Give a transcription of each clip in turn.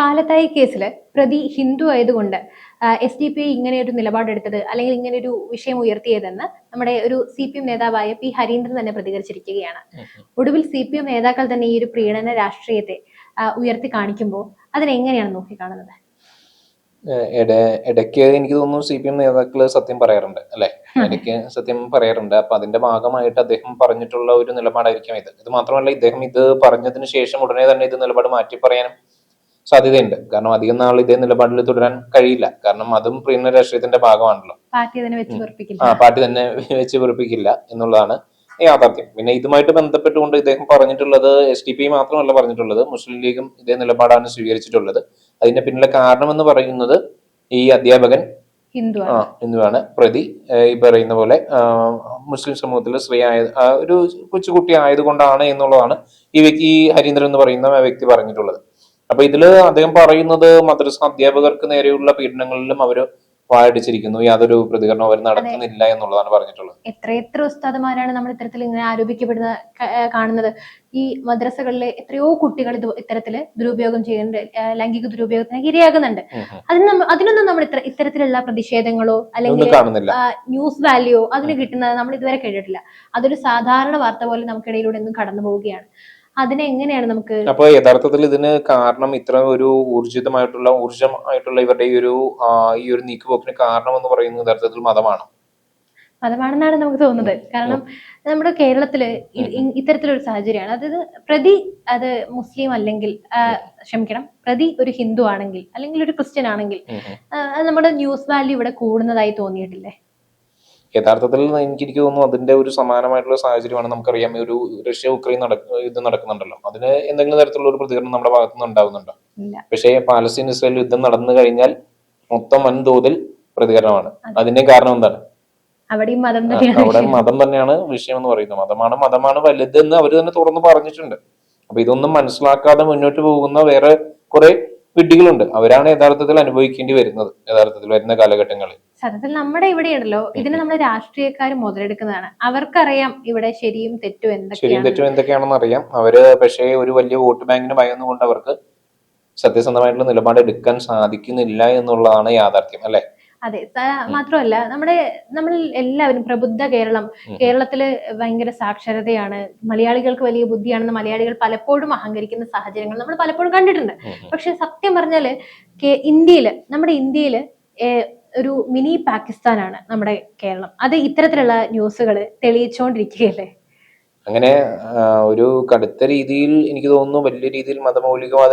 പാലത്തായി കേസിൽ പ്രതി ഹിന്ദു ആയതുകൊണ്ട് എസ് ഡി പി ഐ ഇങ്ങനെ ഒരു നിലപാടെടുത്തത് അല്ലെങ്കിൽ ഇങ്ങനെ ഒരു വിഷയം ഉയർത്തിയതെന്ന് നമ്മുടെ ഒരു സി പി എം നേതാവായ പി ഹരീന്ദ്രൻ തന്നെ പ്രതികരിച്ചിരിക്കുകയാണ്. ഒടുവിൽ സി പി എം നേതാക്കൾ തന്നെ ഈ ഒരു പ്രീണന രാഷ്ട്രീയത്തെ ഉയർത്തി കാണിക്കുമ്പോൾ അതിനെങ്ങനെയാണ് നോക്കിക്കാണുന്നത്? ഇടയ്ക്ക് എനിക്ക് തോന്നുന്നു സി പി എം നേതാക്കൾ സത്യം പറയാറുണ്ട് അല്ലെ? ഇടയ്ക്ക് സത്യം പറയാറുണ്ട്. അപ്പൊ അതിന്റെ ഭാഗമായിട്ട് അദ്ദേഹം പറഞ്ഞിട്ടുള്ള ഒരു നിലപാടായിരിക്കും ഇത്. ഇത് മാത്രമല്ല ഇദ്ദേഹം ഇത് പറഞ്ഞതിന് ശേഷം ഉടനെ തന്നെ ഇത് നിലപാട് മാറ്റി പറയാനും സാധ്യതയുണ്ട്. കാരണം അധികം നാൾ ഇതേ നിലപാടിൽ തുടരാൻ കഴിയില്ല. കാരണം അതും പ്രീണ രാഷ്ട്രീയത്തിന്റെ ഭാഗമാണല്ലോ. ആ പാർട്ടി തന്നെ വെച്ച് പൊറിപ്പിക്കില്ല എന്നുള്ളതാണ് യാഥാർത്ഥ്യം. പിന്നെ ഇതുമായിട്ട് ബന്ധപ്പെട്ടുകൊണ്ട് ഇദ്ദേഹം പറഞ്ഞിട്ടുള്ളത് എസ് ഡി പി മാത്രമല്ല പറഞ്ഞിട്ടുള്ളത് മുസ്ലിം ലീഗും ഇതേ നിലപാടാണ് സ്വീകരിച്ചിട്ടുള്ളത്. അതിന്റെ പിന്നിലെ കാരണം എന്ന് പറയുന്നത് ഈ അധ്യാപകൻ ആ ഹിന്ദുവാണ്. പ്രതി ഈ പറയുന്ന പോലെ മുസ്ലിം സമൂഹത്തിലെ സ്ത്രീ ആയത് ഒരു കൊച്ചുകുട്ടി ആയതുകൊണ്ടാണ് എന്നുള്ളതാണ് ഈ വ്യക്തി ഈ ഹരീന്ദ്രൻ എന്ന് പറയുന്ന വ്യക്തി പറഞ്ഞിട്ടുള്ളത്. അപ്പൊ ഇതിൽ അദ്ദേഹം പറയുന്നത് മദ്രസ അധ്യാപകർക്ക് നേരെയുള്ള പീഡനങ്ങളിലും അവർ വായടിച്ചിരിക്കുന്നു. യാതൊരു പ്രതികരണവും അവർ നടത്തുന്നില്ല എന്നുള്ളതാണ് പറഞ്ഞിട്ടുള്ളത്. എത്രയെത്ര ഉസ്താദുമാരാണ് നമ്മൾ ഇത്തരത്തിൽ ഇങ്ങനെ ആരോപിക്കപ്പെടുന്ന കാണുന്നത്. ഈ മദ്രസകളിലെ എത്രയോ കുട്ടികൾ ഇത് ഇത്തരത്തിൽ ദുരുപയോഗം ചെയ്യുന്നുണ്ട്. ലൈംഗിക ദുരുപയോഗത്തിന് ഇരയാകുന്നുണ്ട്. അതിന് അതിനൊന്നും നമ്മൾ ഇത്ര ഇത്തരത്തിലുള്ള പ്രതിഷേധങ്ങളോ അല്ലെങ്കിൽ ന്യൂസ് വാല്യൂ അതിന് കിട്ടുന്നത് നമ്മൾ ഇതുവരെ കേട്ടിട്ടില്ല. അതൊരു സാധാരണ വാർത്ത പോലെ നമുക്കിടയിലൂടെ ഒന്നും കടന്നു പോവുകയാണ് അതിനെ എങ്ങനെയാണ് നമുക്ക് അപ്പൊ യഥാർത്ഥത്തിൽ ഇതിന് കാരണം ഇത്ര ഒരു ഊർജിതമായിട്ടുള്ള ഊർജമായിട്ടുള്ള ഇവരുടെ ഈ ഒരു ഈ ഒരു നീക്കുപോക്കിന് കാരണം എന്ന് പറയുന്നത് യഥാർത്ഥത്തിൽ മതമാണ്. മതമാണെന്നാണ് നമുക്ക് തോന്നുന്നത്. കാരണം നമ്മുടെ കേരളത്തിൽ ഇത്തരത്തിലൊരു സാഹചര്യമാണ്. അതായത് പ്രതി അത് മുസ്ലിം അല്ലെങ്കിൽ ക്ഷമിക്കണം പ്രതി ഒരു ഹിന്ദു ആണെങ്കിൽ അല്ലെങ്കിൽ ഒരു ക്രിസ്ത്യൻ ആണെങ്കിൽ നമ്മുടെ ന്യൂസ് വാല്യൂ ഇവിടെ കൂടുന്നതായി തോന്നിയിട്ടില്ലേ? യഥാർത്ഥത്തിൽ എനിക്ക് എനിക്ക് തോന്നുന്നു അതിന്റെ ഒരു സമാനമായിട്ടുള്ള സാഹചര്യമാണ് നമുക്കറിയാം. ഈ ഒരു റഷ്യ ഉക്രൈൻ ഇത് നടക്കുന്നുണ്ടല്ലോ. അതിന് എന്തെങ്കിലും തരത്തിലുള്ള ഒരു പ്രതികരണം നമ്മുടെ ഭാഗത്തു നിന്ന് ഉണ്ടാവുന്നുണ്ടോ? പക്ഷേ പാലസ്തീൻ ഇസ്രായേൽ യുദ്ധം നടന്നു കഴിഞ്ഞാൽ മൊത്തം വൻതോതിൽ പ്രതികരണമാണ്. അതിന്റെ കാരണം എന്താണ്? അവിടെ. മതം തന്നെയാണ്. വിഷയം എന്ന് പറയുന്നത്. മതമാണ് മതമാണ് വലുതെന്ന് അവർ തന്നെ തുറന്നു പറഞ്ഞിട്ടുണ്ട്. അപ്പൊ ഇതൊന്നും മനസ്സിലാക്കാതെ മുന്നോട്ട് പോകുന്ന വേറെ കുറെ വിഡ്ഢികളുണ്ട്. അവരാണ് യഥാർത്ഥത്തിൽ അനുഭവിക്കേണ്ടി വരുന്നത്. യഥാർത്ഥത്തിൽ വരുന്ന കാലഘട്ടങ്ങളിൽ. സത്യത്തിൽ നമ്മുടെ ഇവിടെയുണ്ടല്ലോ. ഇതിന് നമ്മൾ രാഷ്ട്രീയക്കാർ മുതലെടുക്കുന്നതാണ്. അവർക്കറിയാം ഇവിടെ ശരിയും തെറ്റും ശരിയും എന്തൊക്കെയാണ് തെറ്റും എന്തൊക്കെയാണെന്ന് അറിയാം. അവർ പക്ഷേ ഒരു വലിയ വോട്ട് ബാങ്കിന് ഭയന്നുകൊണ്ട് അവർക്ക് സത്യസന്ധമായിട്ടുള്ള നിലപാട് എടുക്കാൻ സാധിക്കുന്നില്ല എന്നുള്ളതാണ് യാഥാർത്ഥ്യം അല്ലെ? അതെ. മാത്രമല്ല നമ്മുടെ നമ്മൾ എല്ലാവരും പ്രബുദ്ധ കേരളം. കേരളത്തിൽ ഭയങ്കര സാക്ഷരതയാണ്. മലയാളികൾക്ക് വലിയ ബുദ്ധിയാണെന്ന് മലയാളികൾ പലപ്പോഴും അഹങ്കരിക്കുന്ന സാഹചര്യങ്ങൾ നമ്മൾ പലപ്പോഴും കണ്ടിട്ടുണ്ട്. പക്ഷെ സത്യം പറഞ്ഞാൽ ഇന്ത്യയിൽ നമ്മുടെ ഇന്ത്യയിൽ ഒരു മിനി പാകിസ്ഥാനാണ് നമ്മുടെ കേരളം. അത് ഇത്തരത്തിലുള്ള ന്യൂസുകൾ തെളിയിച്ചുകൊണ്ടിരിക്കുകയല്ലേ അങ്ങനെ ഒരു കടുത്ത രീതിയിൽ എനിക്ക് തോന്നുന്നു വലിയ രീതിയിൽ മതമൗലികവാദ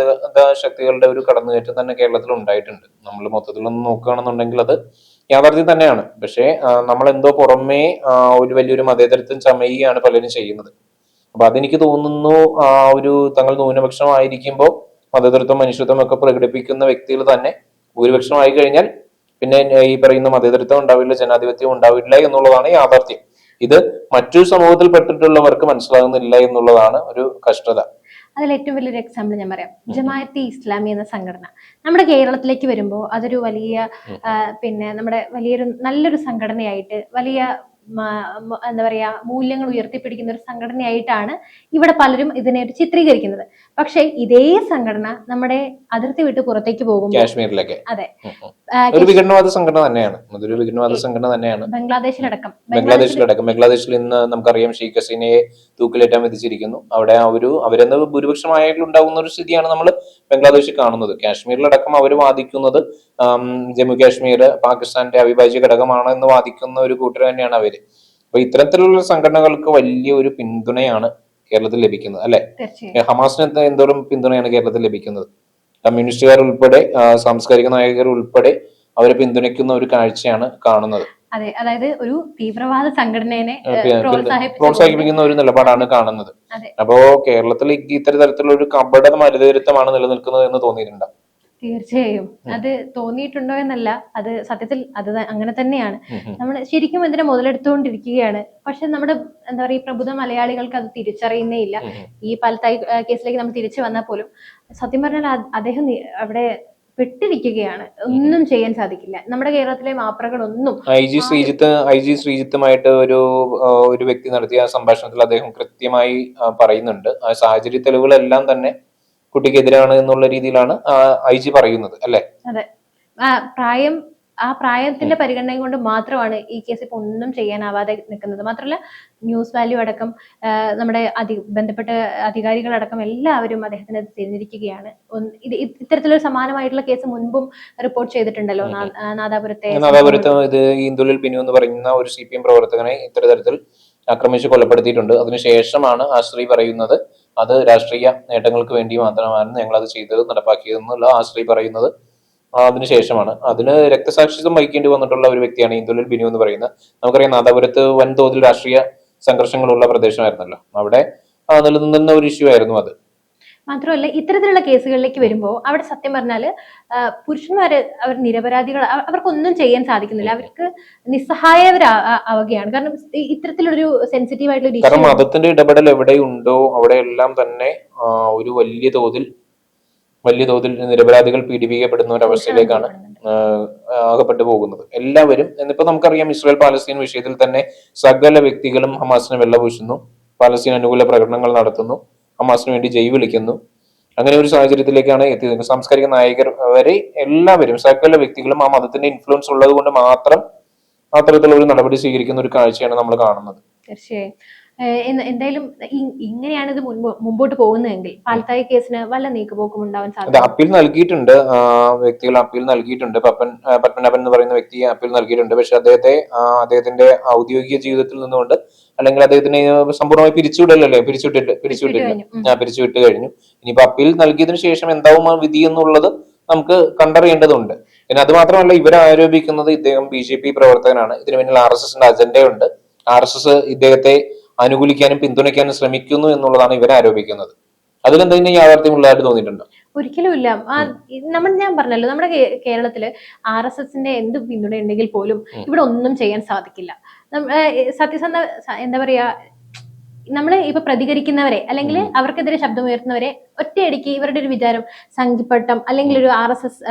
ശക്തികളുടെ ഒരു കടന്നുകയറ്റം തന്നെ കേരളത്തിൽ ഉണ്ടായിട്ടുണ്ട്. നമ്മൾ മൊത്തത്തിലൊന്ന് നോക്കുകയാണെന്നുണ്ടെങ്കിൽ അത് യാഥാർത്ഥ്യം തന്നെയാണ്. പക്ഷേ നമ്മൾ എന്തോ പുറമേ ഒരു വലിയൊരു മതേതരത്വം ചമയുകയാണ് പലരും ചെയ്യുന്നത്. അപ്പൊ അതെനിക്ക് തോന്നുന്നു ആ ഒരു തങ്ങൾ ന്യൂനപക്ഷമായിരിക്കുമ്പോൾ മതേതരത്വം മനുഷ്യത്വം ഒക്കെ പ്രകടിപ്പിക്കുന്ന വ്യക്തികൾ തന്നെ ഭൂരിപക്ഷമായി കഴിഞ്ഞാൽ പിന്നെ ഈ പറയുന്ന മതേതരത്വം ഉണ്ടാവില്ല ജനാധിപത്യം ഉണ്ടാവില്ല എന്നുള്ളതാണ് യാഥാർത്ഥ്യം. ഇത് മറ്റു സമൂഹത്തിൽ പെട്ടിട്ടുള്ളവർക്ക് മനസ്സിലാകുന്നില്ല എന്നുള്ളതാണ് ഒരു കഷ്ടത. അതിൽ ഏറ്റവും വലിയൊരു എക്സാമ്പിൾ ഞാൻ പറയാം. ജമാഅത്തെ ഇസ്ലാമി എന്ന സംഘടന. നമ്മുടെ കേരളത്തിലേക്ക് വരുമ്പോൾ അതൊരു വലിയ പിന്നെ നമ്മുടെ വലിയൊരു നല്ലൊരു സംഘടനയായിട്ട് വലിയ എന്താ പറയാ മൂല്യങ്ങൾ ഉയർത്തിപ്പിടിക്കുന്ന ഒരു സംഘടനയായിട്ടാണ് ഇവിടെ പലരും ഇതിനെ ചിത്രീകരിക്കുന്നത്. പക്ഷേ ഇതേ സംഘടന നമ്മുടെ അതിർത്തി വിട്ട് പുറത്തേക്ക് പോകും കാശ്മീരിലൊക്കെ. അതെ. ഒരു വിഘടനവാദ സംഘടന തന്നെയാണ്. അതൊരു വിഘടനവാദ സംഘടന തന്നെയാണ്. ബംഗ്ലാദേശിലടക്കം. ബംഗ്ലാദേശിലടക്കം. ബംഗ്ലാദേശിൽ ഇന്ന് നമുക്കറിയാം ഷെയ്ഖ് ഹസീനയെ തൂക്കിലേറ്റാൻ വിധിച്ചിരിക്കുന്നു. അവിടെ ആ ഒരു അവരെന്ന് ഭൂരിപക്ഷമായിട്ടുണ്ടാകുന്ന ഒരു സ്ഥിതിയാണ് നമ്മൾ ബംഗ്ലാദേശിൽ കാണുന്നത്. കാശ്മീരിലടക്കം അവർ വാദിക്കുന്നത് ജമ്മു കാശ്മീർ പാകിസ്ഥാന്റെ അവിഭാജ്യ ഘടകമാണ് എന്ന് വാദിക്കുന്ന ഒരു കൂട്ടർ തന്നെയാണ് അവർ. അപ്പൊ ഇത്തരത്തിലുള്ള സംഘടനകൾക്ക് വലിയ ഒരു പിന്തുണയാണ് കേരളത്തിൽ ലഭിക്കുന്നത് അല്ലെ? ഹമാസിന് എന്തോരം പിന്തുണയാണ് കേരളത്തിൽ ലഭിക്കുന്നത്? കമ്മ്യൂണിസ്റ്റുകാർ ഉൾപ്പെടെ സാംസ്കാരിക നായകർ ഉൾപ്പെടെ അവരെ പിന്തുണയ്ക്കുന്ന ഒരു കാഴ്ചയാണ് കാണുന്നത്. അതെ അതായത് ഒരു തീവ്രവാദ സംഘടനയെ പ്രോത്സാഹിപ്പിക്കുന്ന ഒരു നിലപാടാണ് കാണുന്നത്. അപ്പോ കേരളത്തിൽ ഇത്തരത്തിലുള്ള തരത്തിലുള്ള ഒരു കപട മരുതരുത്തമാണ് നിലനിൽക്കുന്നത് എന്ന് തോന്നിയിട്ടുണ്ട്? തീർച്ചയായും. അത് തോന്നിയിട്ടുണ്ടോ എന്നല്ല അത് സത്യത്തിൽ അത് അങ്ങനെ തന്നെയാണ്. നമ്മൾ ശരിക്കും ഇതിനെ മുതലെടുത്തുകൊണ്ടിരിക്കുകയാണ്. പക്ഷെ നമ്മുടെ എന്താ പറയുക പ്രബുദ്ധ മലയാളികൾക്ക് അത് തിരിച്ചറിയുന്നേ ഇല്ല. ഈ പലത്തായി കേസിലേക്ക് നമ്മൾ തിരിച്ചു വന്നാൽ പോലും. സത്യം പറഞ്ഞാൽ അദ്ദേഹം അവിടെ പെട്ടിരിക്കുകയാണ്. ഒന്നും ചെയ്യാൻ സാധിക്കില്ല. നമ്മുടെ കേരളത്തിലെ മാപ്രകളൊന്നും I G Sreejith I G ശ്രീജിത്തുമായിട്ട് ഒരു ഒരു വ്യക്തി നടത്തിയ സംഭാഷണത്തിൽ അദ്ദേഹം കൃത്യമായി പറയുന്നുണ്ട്. ആ സാഹചര്യ തെളിവുകളെല്ലാം തന്നെ കുട്ടിക്കെതിരാണ് എന്നുള്ള രീതിയിലാണ് ഐ ജി പറയുന്നത് അല്ലെ? അതെ. പ്രായം ആ പ്രായത്തിന്റെ പരിഗണന കൊണ്ട് മാത്രമാണ് ഈ കേസ് ഇപ്പൊ ഒന്നും ചെയ്യാനാവാതെ നിൽക്കുന്നത്. മാത്രമല്ല ന്യൂസ് വാല്യൂ അടക്കം നമ്മുടെ അധി ബന്ധപ്പെട്ട അധികാരികളടക്കം എല്ലാവരും അദ്ദേഹത്തിന് തിരിഞ്ഞിരിക്കുകയാണ്. ഇത് ഇത് ഇത്തരത്തിലൊരു സമാനമായിട്ടുള്ള കേസ് മുൻപും റിപ്പോർട്ട് ചെയ്തിട്ടുണ്ടല്ലോ നാദാപുരത്തെ നാദാപുരത്ത് ഇത് ബിനു എന്ന് പറയുന്ന ഒരു സി പി എം പ്രവർത്തകനെ ഇത്തരത്തിൽ ആക്രമിച്ച് കൊലപ്പെടുത്തിയിട്ടുണ്ട്. അതിനുശേഷമാണ് ആശ്രീ പറയുന്നത് അത് രാഷ്ട്രീയ നേട്ടങ്ങൾക്ക് വേണ്ടി മാത്രമാണ് ഞങ്ങൾ അത് ചെയ്തത് നടപ്പാക്കിയതെന്നുള്ള ആശ്രീ പറയുന്നത്. അതിനുശേഷമാണ്. അതിന് രക്തസാക്ഷിത്വം വഹിക്കേണ്ടി വന്നിട്ടുള്ള ഒരു വ്യക്തിയാണ് ഇന്ദുലിൽ ബിനു എന്ന് പറയുന്നത്. നമുക്കറിയാം നാദാപുരത്ത് വൻതോതിൽ രാഷ്ട്രീയ സംഘർഷങ്ങളുള്ള പ്രദേശമായിരുന്നല്ലോ. അവിടെ നിലനിന്നിരുന്ന നിലനിന്ന ഒരു ഇഷ്യൂ ആയിരുന്നു അത്. മാത്രമല്ല ഇത്തരത്തിലുള്ള കേസുകളിലേക്ക് വരുമ്പോൾ അവിടെ സത്യം പറഞ്ഞാൽ പുരുഷന്മാര് അവർ നിരപരാധികൾ അവ- അവർക്കൊന്നും ചെയ്യാൻ സാധിക്കുന്നില്ല. അവർക്ക് നിസ്സഹായവരാവുകയാണ് കാരണം ഇത്തരത്തിലൊരു സെൻസിറ്റീവ് ആയിട്ടുള്ള കാരണം മതത്തിന്റെ ഇടപെടൽ എവിടെയുണ്ടോ അവിടെയെല്ലാം തന്നെ ഒരു വലിയ തോതിൽ വലിയ തോതിൽ നിരപരാധികൾ പീഡിപ്പിക്കപ്പെടുന്ന ഒരു അവസ്ഥയിലേക്കാണ് ആകപ്പെട്ടു പോകുന്നത്. എല്ലാവരും എന്നിപ്പോ നമുക്കറിയാം ഇസ്രായേൽ പാലസ്തീൻ വിഷയത്തിൽ തന്നെ സകല വ്യക്തികളും ഹമാസിനെ വെള്ളപൂശുന്നു പാലസ്തീൻ അനുകൂല പ്രകടനങ്ങൾ നടത്തുന്നു ഹമാസിന് വേണ്ടി ജയ് വിളിക്കുന്നു. അങ്ങനെ ഒരു സാഹചര്യത്തിലേക്കാണ് എത്തിയത്. സാംസ്കാരിക നായകർ വരെ എല്ലാവരും സകല വ്യക്തികളും ആ മതത്തിന്റെ ഇൻഫ്ലുവൻസ് ഉള്ളത് കൊണ്ട് മാത്രം അത്തരത്തിലുള്ള ഒരു നടപടി സ്വീകരിക്കുന്ന ഒരു കാഴ്ചയാണ് നമ്മൾ കാണുന്നത്. തീർച്ചയായും. എന്തായാലും ഇങ്ങനെയാണ് ഇത് മുമ്പോട്ട് പോകുന്നതെങ്കിൽ പാൽത്തായി കേസിന് വല്ല നീക്കുപോക്കും ഉണ്ടാവാൻ സാധ്യത അപ്പീൽ നൽകിയിട്ടുണ്ട്. വ്യക്തികൾ അപ്പീൽ നൽകിയിട്ടുണ്ട്. പപ്പൻ പത്മനാഭൻ എന്ന് പറയുന്ന വ്യക്തി അപ്പീൽ നൽകിയിട്ടുണ്ട്. പക്ഷെ അദ്ദേഹത്തെ അദ്ദേഹത്തിന്റെ ഔദ്യോഗിക ജീവിതത്തിൽ നിന്നുകൊണ്ട് അല്ലെങ്കിൽ അദ്ദേഹത്തിനെ സമ്പൂർണമായി പിരിച്ചുവിടലല്ലേ? പിരിച്ചുവിട്ടിട്ട് പിരിച്ചുവിട്ടില്ല. പിരിച്ചുവിട്ട് കഴിഞ്ഞു. ഇനിയിപ്പോ അപ്പീൽ നൽകിയതിന് ശേഷം എന്താവും ആ വിധി എന്നുള്ളത് നമുക്ക് കണ്ടറിയേണ്ടതുണ്ട്. പിന്നെ അത് മാത്രമല്ല ഇവർ ആരോപിക്കുന്നത് ഇദ്ദേഹം ബി ജെ പി പ്രവർത്തകനാണ്. ഇതിന് പിന്നിൽ ആർ എസ് എസിന്റെ അജണ്ടയുണ്ട്. ആർ എസ് എസ് ഇദ്ദേഹത്തെ അനുകൂലിക്കാനും പിന്തുണയ്ക്കാനും ശ്രമിക്കുന്നു എന്നുള്ളതാണ് ഇവർ ആരോപിക്കുന്നത്. അതിലെന്തെങ്കിലും യാഥാർത്ഥ്യമുള്ളതായിട്ട് തോന്നിയിട്ടുണ്ടോ? ഒരിക്കലും ഇല്ല. നമ്മൾ ഞാൻ പറഞ്ഞല്ലോ നമ്മുടെ കേരളത്തിൽ ആർ എസ് എസിന്റെ എന്ത് പിന്തുണ ഉണ്ടെങ്കിൽ പോലും ഇവിടെ ഒന്നും ചെയ്യാൻ സാധിക്കില്ല. സത്യസന്ധ എന്താ പറയാ നമ്മൾ ഇപ്പൊ പ്രതികരിക്കുന്നവരെ അല്ലെങ്കിൽ. അവർക്കെതിരെ ശബ്ദമുയർത്തുന്നവരെ ഒറ്റയടിക്ക് ഇവരുടെ ഒരു വിചാരം സംഘിപ്പട്ടം അല്ലെങ്കിൽ ഒരു R S S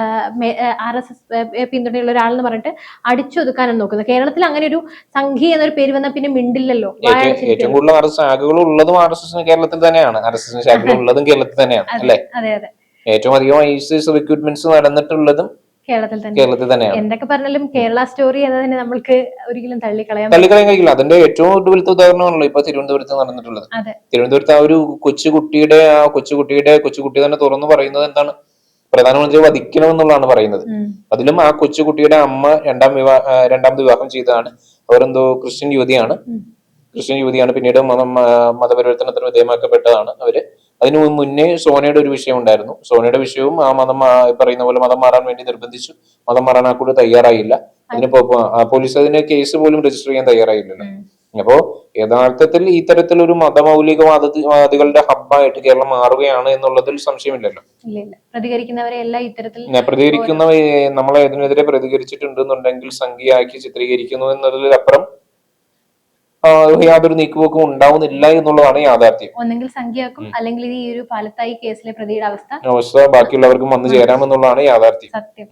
R S S പിന്തുണയുള്ള ഒരാളെന്ന് പറഞ്ഞിട്ട് അടിച്ചൊതുക്കാനാണ് നോക്കുന്നത്. കേരളത്തിൽ അങ്ങനെ ഒരു സംഘി എന്നൊരു പേര് വന്നാൽ പിന്നെ മിണ്ടില്ലല്ലോ. ഏറ്റവും കൂടുതൽ ആർ എസ് ശാഖകൾ ഉള്ളതും ആർ എസ് എസിന് കേരളത്തിൽ തന്നെയാണ്. ആർ എസ് എസിന് ശാഖകൾ ഉള്ളതും കേരളത്തിൽ തന്നെയാണ് അതെ ഏറ്റവും അധികം ഐ സി എസ് റിക്രൂട്ട്മെന്റ്സ് നടന്നിട്ടുള്ളതും കേരളത്തിൽ തന്നെ. കേരളത്തിൽ തന്നെയാണ്. എന്തൊക്കെ പറഞ്ഞാലും കേരള സ്റ്റോറി എന്നതിനെ നമ്മൾക്ക് ഒരിക്കലും തള്ളിക്കളയാം തള്ളിക്കളയാൻ കഴിയില്ല. അതിന്റെ ഏറ്റവും ഒടുവിലത്തെ ഉദാഹരണമാണല്ലോ ഇപ്പൊ തിരുവനന്തപുരത്ത് നടന്നിട്ടുള്ളത്. തിരുവനന്തപുരത്ത് ആ ഒരു കൊച്ചുകുട്ടിയുടെ ആ കൊച്ചുകുട്ടിയുടെ കൊച്ചുകുട്ടി തന്നെ തുറന്നു പറയുന്നത് എന്താണ്? പ്രധാനമന്ത്രി വധിക്കണം എന്നുള്ളതാണ് പറയുന്നത് അതിലും ആ കൊച്ചുകുട്ടിയുടെ അമ്മ രണ്ടാം വിവാഹ രണ്ടാമത് വിവാഹം ചെയ്തതാണ്. അവരെന്തോ ക്രിസ്ത്യൻ യുവതിയാണ്. ക്രിസ്ത്യൻ യുവതിയാണ്. പിന്നീട് മതപരിവർത്തനത്തിന് വിധേയമാക്കപ്പെട്ടതാണ് അവർ. അതിനു മുന്നേ സോനയുടെ ഒരു വിഷയം ഉണ്ടായിരുന്നു. സോനയുടെ വിഷയവും ആ മതം പറയുന്ന പോലെ മതം മാറാൻ വേണ്ടി നിർബന്ധിച്ചു. മതം മാറാൻ ആ കൂടെ തയ്യാറായില്ല. അതിനിപ്പോ പോലീസ് അതിന് കേസ് പോലും രജിസ്റ്റർ ചെയ്യാൻ തയ്യാറായില്ലല്ലോ. അപ്പോ യഥാർത്ഥത്തിൽ ഇത്തരത്തിലൊരു മതമൗലികവാദികളുടെ ഹബ്ബായിട്ട് കേരളം മാറുകയാണ് എന്നുള്ളതിൽ സംശയമില്ലല്ലോ. പ്രതികരിക്കുന്നവരെ ഇത്തരത്തിൽ നമ്മളെ ഇതിനെതിരെ പ്രതികരിച്ചിട്ടുണ്ടെന്നുണ്ടെങ്കിൽ സംഖ്യയാക്കി ചിത്രീകരിക്കുന്നു എന്നതിലപ്പുറം യാതൊരു നീക്കുപോക്കും ഉണ്ടാവുന്നില്ല എന്നുള്ളതാണ് യാഥാർത്ഥ്യം. ഒന്നെങ്കിൽ സംഖ്യയാക്കും അല്ലെങ്കിൽ ഈ ഒരു പാലത്തായി കേസിലെ പ്രതിയുടെ അവസ്ഥ അവസ്ഥ ബാക്കിയുള്ളവർക്കും വന്നു ചേരാമെന്നുള്ളതാണ് യാഥാർത്ഥ്യം. സത്യം.